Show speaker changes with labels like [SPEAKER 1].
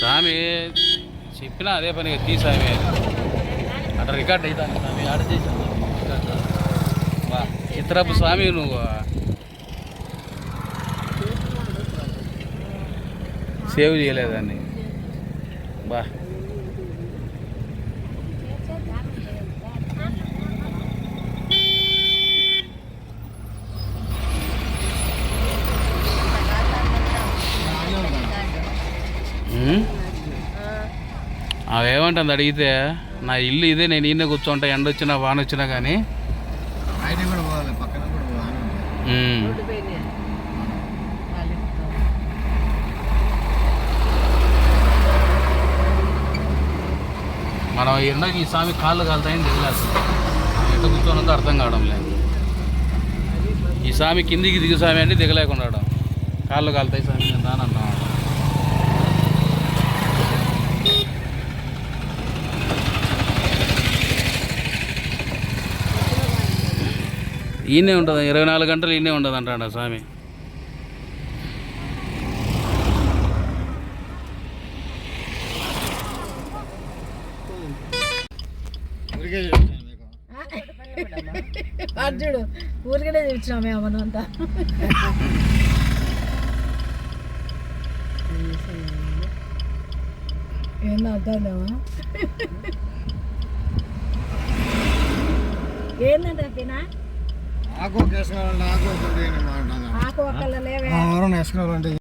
[SPEAKER 1] స్వామి చెప్పినా అదే పని తీ స్వామి. అట్లా రికార్డ్ అవుతాను స్వామి ఆడ చేసాను చిత్రపు స్వామి నువ్వు. సేవ్ చేయలేదాన్ని. బా. అవేమంటుంది అడిగితే నా ఇల్లు ఇదే నేను ఈయన కూర్చుంటా ఎండ వచ్చినా వాన వచ్చినా కానీ. మనం ఎండకి ఈ స్వామి కాళ్ళు కాలుతాయని తెలియదు. ఎంత కూర్చోనుందో అర్థం కావడం లేదు. ఈ స్వామి కిందికి దిగు స్వామి అంటే దిగలేకుండా. కాళ్ళు కాలుతాయి స్వామి నేను ఈయనే ఉంటుంది ఇరవై నాలుగు గంటలు ఈయనే ఉండదు అంటాడు ఆ స్వామి.
[SPEAKER 2] ఊరికే
[SPEAKER 3] అర్జుడు ఊరికనే చూపించినామే అవనంతా ఏందో అర్థం లేవా? ఏందంటే
[SPEAKER 2] ఆకు కేసుకోవాలంటే ఆకు ఒకటి మాట
[SPEAKER 3] ఆకు ఒక్కళ్ళ లేవే.
[SPEAKER 2] ఎవరైనా వేసుకోవాలంటే